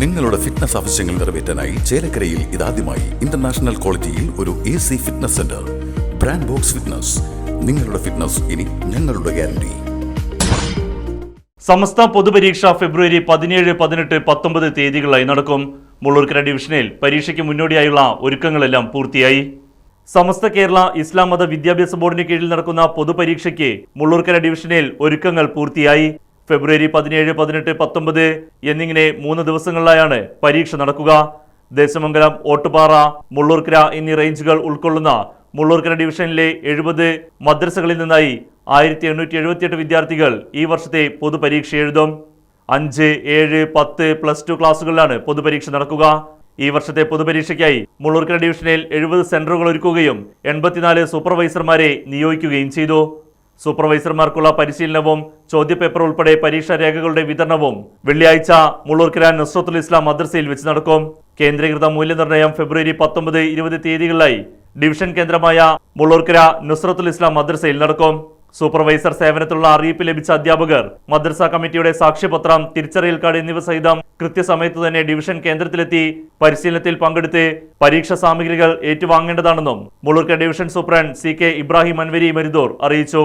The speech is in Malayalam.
നിങ്ങളുടെ ഫിറ്റ്നസ് ആവശ്യങ്ങൾ നിറവേറ്റാനായി ചേലക്കരയിൽ ഇതാദ്യമായി ഇന്റർനാഷണൽ ക്വാളിറ്റിയിൽ ഒരു A C fitness centre brand box fitness നിങ്ങളുടെ ഫിറ്റ്നസ് ഇനി ഞങ്ങളുടെ ഗ്യാരണ്ടി സമസ്ത പൊതുപരീക്ഷ ഫെബ്രുവരി പതിനേഴ് പതിനെട്ട് പത്തൊമ്പത് തീയതികളായി നടക്കും. മുള്ളൂർക്കര ഡിവിഷനിൽ പരീക്ഷയ്ക്ക് മുന്നോടിയായുള്ള ഒരുക്കങ്ങളെല്ലാം പൂർത്തിയായി. സമസ്ത കേരള ഇസ്ലാം മത വിദ്യാഭ്യാസ ബോർഡിന് കീഴിൽ നടക്കുന്ന പൊതുപരീക്ഷയ്ക്ക് മുള്ളൂർക്കര ഡിവിഷനിൽ ഒരുക്കങ്ങൾ പൂർത്തിയായി. ഫെബ്രുവരി പതിനേഴ് പതിനെട്ട് പത്തൊമ്പത് എന്നിങ്ങനെ മൂന്ന് ദിവസങ്ങളിലായാണ് പരീക്ഷ നടക്കുക. ദേശമംഗലം ഓട്ടുപാറ മുള്ളൂർക്കര എന്നീ റേഞ്ചുകൾ ഉൾക്കൊള്ളുന്ന മുള്ളൂർക്കര ഡിവിഷനിലെ എഴുപത് മദ്രസകളിൽ നിന്നായി ആയിരത്തി എണ്ണൂറ്റി എഴുപത്തിയെട്ട് വിദ്യാർത്ഥികൾ ഈ വർഷത്തെ പൊതുപരീക്ഷ എഴുതും. അഞ്ച് ഏഴ് പത്ത് പ്ലസ് ടു ക്ലാസ്സുകളിലാണ് പൊതുപരീക്ഷ നടക്കുക. ഈ വർഷത്തെ പൊതുപരീക്ഷയ്ക്കായി മുള്ളൂർക്കര ഡിവിഷനിൽ എഴുപത് സെന്ററുകൾ ഒരുക്കുകയും എൺപത്തിനാല് സൂപ്പർവൈസർമാരെ നിയോഗിക്കുകയും ചെയ്തു. സൂപ്പർവൈസർമാർക്കുള്ള പരിശീലനവും ചോദ്യപേപ്പർ ഉൾപ്പെടെ പരീക്ഷാ രേഖകളുടെ വിതരണവും വെള്ളിയാഴ്ച മുള്ളൂർക്കരാൻ നസ്രത്തുൽ ഇസ്ലാം മദ്രസയിൽ വെച്ച് നടക്കും. കേന്ദ്രീകൃത മൂല്യനിർണയം ഫെബ്രുവരി പത്തൊമ്പത് ഇരുപത് തീയതികളിലായി ഡിവിഷൻ കേന്ദ്രമായ മുള്ളൂർക്കര നുസ്രത്തുൽ ഇസ്ലാം മദ്രസയിൽ നടക്കും. സൂപ്പർവൈസർ സേവനത്തിലുള്ള അറിയിപ്പ് ലഭിച്ച അധ്യാപകർ മദ്രസ കമ്മിറ്റിയുടെ സാക്ഷ്യപത്രം തിരിച്ചറിയൽ കാർഡ് എന്നിവ സഹിതം കൃത്യസമയത്ത് തന്നെ ഡിവിഷൻ കേന്ദ്രത്തിലെത്തി പരിശീലനത്തിൽ പങ്കെടുത്ത് പരീക്ഷാ സാമഗ്രികൾ ഏറ്റുവാങ്ങേണ്ടതാണെന്നും Mullurkara division superintendent C K Ibrahim Anvari Marudur അറിയിച്ചു.